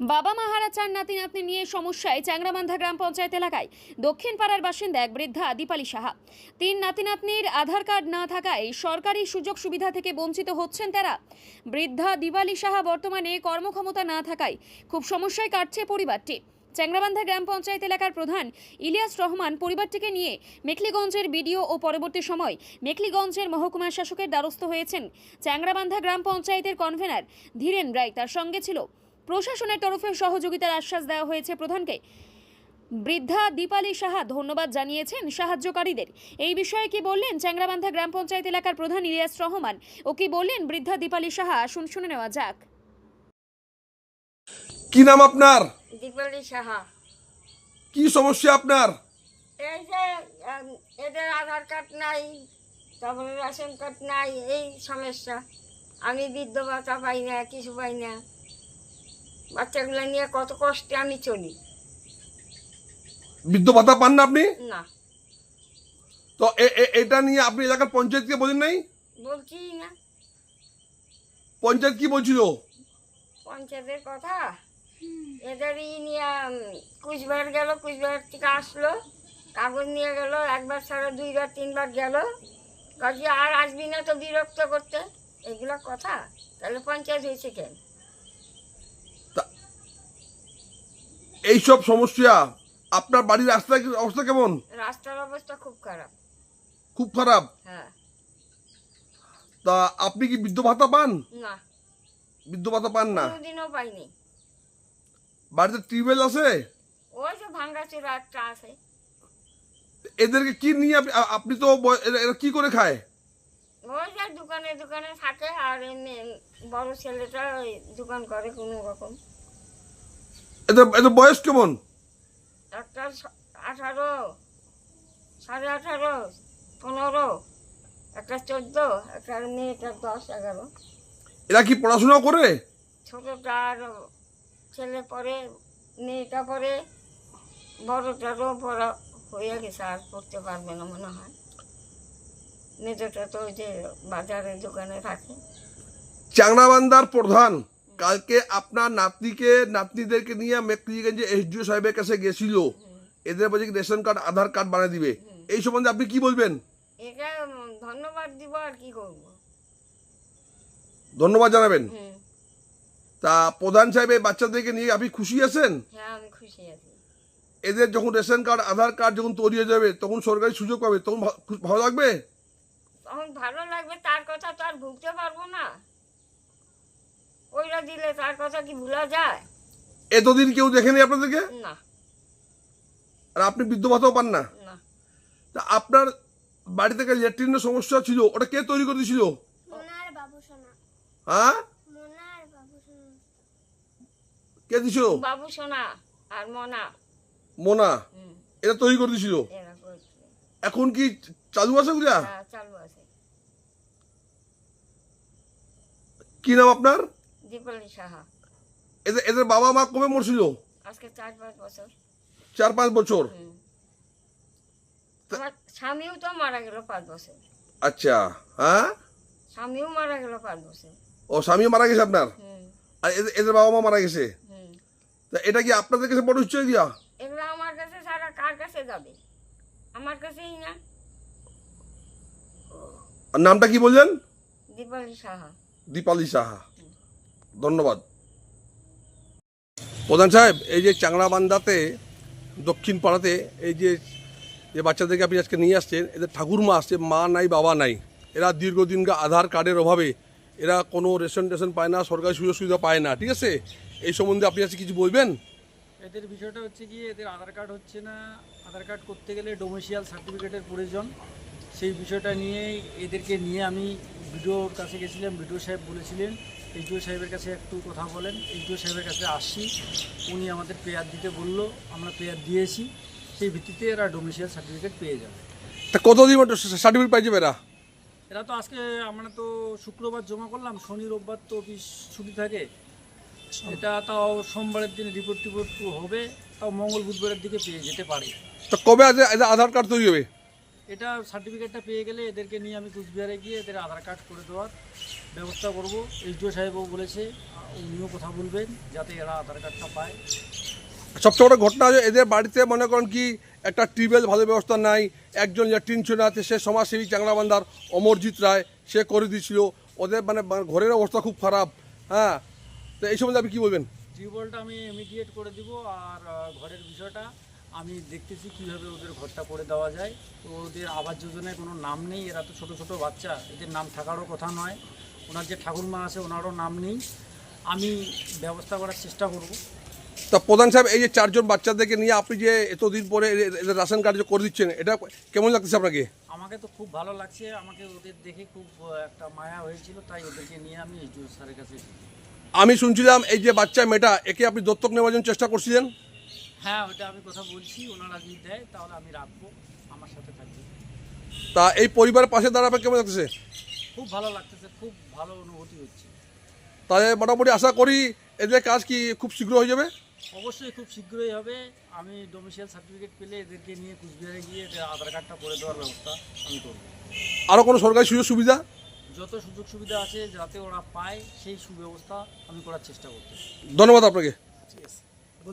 বাবা মা হারা চার নাতি নাতনি নিয়ে সমস্যায় চ্যাংরাবান্ধা গ্রাম পঞ্চায়েত এলাকায়। দক্ষিণ পাড়ার বাসিন্দা এক বৃদ্ধা দীপালি সাহা। তিন নাতি নাতনির আধার কার্ড না থাকায় সরকারি সুযোগ সুবিধা থেকে বঞ্চিত হচ্ছেন তারা। বৃদ্ধা দিপালি সাহা বর্তমানে কর্মক্ষমতা না থাকায় খুব সমস্যায় কাটছে পরিবারটি। চ্যাংরাবান্ধা গ্রাম পঞ্চায়েত এলাকার প্রধান ইলিয়াস রহমান পরিবারটিকে নিয়ে মেখলিগঞ্জের বিডিও ও পরবর্তী সময় মেখলিগঞ্জের মহকুমা শাসকের দ্বারস্থ হয়েছেন। চ্যাংরাবান্ধা গ্রাম পঞ্চায়েতের কনভেনার ধীরেন রায় তার সঙ্গে ছিল। প্রশাসনের তরফে সহযোগিতার আশ্বাস দেওয়া হয়েছে প্রধানকে। বৃদ্ধা দীপালি সাহা ধন্যবাদ জানিয়েছেন সাহায্যকারীদের। এই বিষয়ে কি বললেন চ্যাংরাবান্ধা গ্রাম পঞ্চায়েত এলাকার প্রধান ইলিয়াস রহমান ও কি বললেন বৃদ্ধা দীপালি সাহা? শুন শুনে নেওয়া যাক। কি নাম আপনার? দীপালি সাহা। কি সমস্যা আপনার? এই যে এদের আধার কার্ড নাই তারপরে রেশন কার্ড নাই এই সমস্যা। আমি বৃদ্ধ ভাতা পাই না কিছু পাই না। বাচ্চাগুলো নিয়ে কত কষ্টে আমি চলি। বৃদ্ধ ভাতা পান না আপনি? না। তো এ- এ- এটা নিয়ে আপনি এলাকার পঞ্চায়েতকে বলেন নাই? বলছি না। পঞ্চায়েত কি বলছিল? পঞ্চায়েতের কথা? এদের ই নিয়ে কুচবিহার গেল কুচবিহার থেকে আসলো কাগজ নিয়ে গেল একবার ছাড়া দুইবার তিনবার গেল। কাজে আর আসবি না তো বিরক্ত করতে? এগুলো কথা? তাহলে পঞ্চায়েত হয়েছে কেন? এইসব সমস্যা আপনার বাড়ির রাস্তার অবস্থা কেমন? রাস্তার অবস্থা খুব খারাপ। খুব খারাপ? হ্যাঁ। তা আপনি কি বৃদ্ধ ভাতা পান? না। বৃদ্ধ ভাতা পান না? কোনোদিনও পাইনি। বাড়িতে টিউবওয়েল আছে? ওই যে ভাঙ্গাচুরা একটা আছে। এদেরকে কি নিয়ে আপনি আপনি তো বয়- এরা এরা কি করে খায়? ওই যে দোকানে দোকানে থাকে আর এমনি বড় ছেলেটা ওই দোকান করে কোনো রকম। এদের এদের বয়স কেমন? একটা আঠারো সাড়ে আঠারো পনেরো একটা চোদ্দ একটা দশ এগারো। এরা কি পড়াশোনা করে? ছোটোটার ছেলে পড়ে মেয়েটা পড়ে বড়টারও পড়া হয়ে গেছে আর পড়তে পারবে না মনে হয়। মেয়েটা তো ওই যে বাজারে দোকানে থাকে চাংরাবান্দার প্রধান। কালকে আপনার নাতনিকে নাতনিদেরকে নিয়ে মেকলিগঞ্জে এসডিও সাহেবের কাছে গেছিল। এদের বলছে রেশন কার্ড আধার কার্ড বানিয়ে দিবে। এই সম্বন্ধে আপনি কি বলবেন? এটা ধন্যবাদ দিব আর কি করব। ধন্যবাদ জানাবেন। তা প্রধান সাহেব এই বাচ্চাদেরকে নিয়ে আপনি খুশি আছেন? হ্যাঁ আমি খুশি আছি। এদের যখন রেশন কার্ড আধার কার্ড যখন তৈরি হয়ে যাবে তখন সরকারি সুযোগ পাবে। তখন ভালো লাগবে? তখন ভালো লাগবে তার কথা তো আর ভুলতে পারব ওইটা দিলে তার কথা কি ভোলা যায়? এতদিন কেউ দেখেনি আপনাদেরকে? না। আর আপনি বৃদ্ধ ভাতাও পান না। না। তা আপনার বাড়ি থেকে ল্যাট্রিনের সমস্যা ছিল ওটা কে তৈরি করে দিয়েছিল হ্যাঁ? কে দিছিল? বাবু সোনা আর মনা। মোনা? এটা তৈরি করে দিয়েছিল এখন কি চালু আছে ওগুলা? হ্যাঁ চালু আছে। কি নাম আপনার? দীপালি সাহা। এদের এদের বাবা মা কবে মরছিল? আজকে চার পাঁচ বছর। চার পাঁচ বছর? আমার স্বামীও তো মারা গেল পাঁচ বছর। আচ্ছা হ্যাঁ? স্বামীও মারা গেল পাঁচ বছর। ও স্বামী মারা গেছে আপনার? আর এদের এদের বাবা মা মারা গেছে? তা এটা কি আপনাদের কাছে বড় হচ্ছে দিয়া এগুলো আমার কাছে সারা কার কাছে যাবে? আমার কাছেই না। আর নামটা কি বললেন? দীপালি সাহা। দীপালি সাহা। ধন্যবাদ। প্রধান সাহেব, এই যে চাংড়াবান্ধাতে দক্ষিণ পাড়াতে এই যে যে বাচ্চাদেরকে আপনি আজকে নিয়ে আসছেন, এদের ঠাকুরমা আসছে, মা নাই, বাবা নাই। এরা দীর্ঘদিন আধার কার্ডের অভাবে, এরা কোনো রেশন টেশন পায় না, সরকারি সুযোগ সুবিধা পায় না, ঠিক আছে? এই সম্বন্ধে আপনি আজকে কিছু বলবেন? এদের বিষয়টা হচ্ছে কি এদের আধার কার্ড হচ্ছে না। আধার কার্ড করতে গেলে ডোমেসিয়াল সার্টিফিকেটের প্রয়োজন। সেই বিষয়টা নিয়ে এদেরকে নিয়ে আমি বিডিওর কাছে গেছিলাম, ভিডিও সাহেব বলেছিলেন এইচডিও সাহেবের কাছে একটু কথা বলেন। এইচডিও সাহেবের কাছে আসছি। উনি আমাদের পেয়ার দিতে বলল আমরা পেয়ার দিয়েছি। সেই ভিত্তিতে এরা ডোমেসিয়াল সার্টিফিকেট পেয়ে যাবে। তা কতদিন সার্টিফিকেট পাই যাবে এরা? এরা তো আজকে আমরা তো শুক্রবার জমা করলাম শনি রোববার তো অফিস ছুটি থাকে। এটা তাও সোমবারের দিন রিপোর্ট টিপোর্ট হবে তাও মঙ্গল বুধবারের দিকে পেয়ে যেতে পারে। তা কবে আধার কার্ড তৈরি হবে? এটা সার্টিফিকেটটা পেয়ে গেলে এদেরকে নিয়ে আমি কুচবিহারে গিয়ে এদের আধার কার্ড করে দেওয়ার ব্যবস্থা করব। এইচডিও সাহেবও বলেছে উনিও কথা বলবেন যাতে এরা আধার কার্ডটা পায়। সবচেয়ে বড় ঘটনা হচ্ছে এদের বাড়িতে মনে করেন কি একটা টিউবওয়েল ভালো ব্যবস্থা নাই একজন ল্যাট্রিন ছিল আছে সে সমাজসেবী চাংরাবান্ধার অমরজিৎ রায় সে করে দিয়েছিল। ওদের মানে ঘরের অবস্থা খুব খারাপ হ্যাঁ? তো এই সম্বন্ধে আপনি কী বলবেন? টিউবওয়েলটা আমি ইমিডিয়েট করে দিব আর ঘরের বিষয়টা আমি দেখতেছি কীভাবে ওদের ঘরটা করে দেওয়া যায়। তো ওদের আবাস যোজনায় কোনো নাম নেই এরা তো ছোট ছোট বাচ্চা এদের নাম থাকারও কথা নয়। ওনার যে ঠাকুরমা আছে ওনারও নাম নেই। আমি ব্যবস্থা করার চেষ্টা করব। তা প্রধান সাহেব এই যে চারজন বাচ্চাদেরকে নিয়ে আপনি যে এতদিন পরে এদের- রেশন কার্ড করে দিচ্ছেন এটা কেমন লাগতেছে আপনাকে? আমাকে তো খুব ভালো লাগছে। আমাকে ওদের দেখে খুব একটা মায়া হয়েছিল তাই ওদেরকে নিয়ে আমি এইচডিও স্যারের কাছে আমি শুনছিলাম এই যে বাচ্চা মেয়েটা একে আপনি দত্তক নেওয়ার জন্য চেষ্টা করছিলেন? হ্যাঁ ওটা আমি কথা বলছি ওনারা যদি দেয় তাহলে আমি রাখব আমার সাথে থাকবে। তা এই পরিবারের পাশে দাঁড়াবে কেমন লাগতেছে? খুব ভালো লাগতেছে খুব ভালো অনুভূতি হচ্ছে। তাহলে মোটামুটি আশা করি এদের কাজ কি খুব শীঘ্র হয়ে যাবে? অবশ্যই খুব শীঘ্রই হবে। আমি ডোমিসিয়াল সার্টিফিকেট পেলে এদেরকে নিয়ে কুচবিহারে গিয়ে এদের আধার কার্ডটা করে দেওয়ার ব্যবস্থা আমি করব। আরও কোনো সরকারি সুযোগ সুবিধা? যত সুযোগ সুবিধা আছে যাতে ওরা পায় সেই সুব্যবস্থা আমি করার চেষ্টা করতেছি। ধন্যবাদ আপনাকে। ঠিক আছে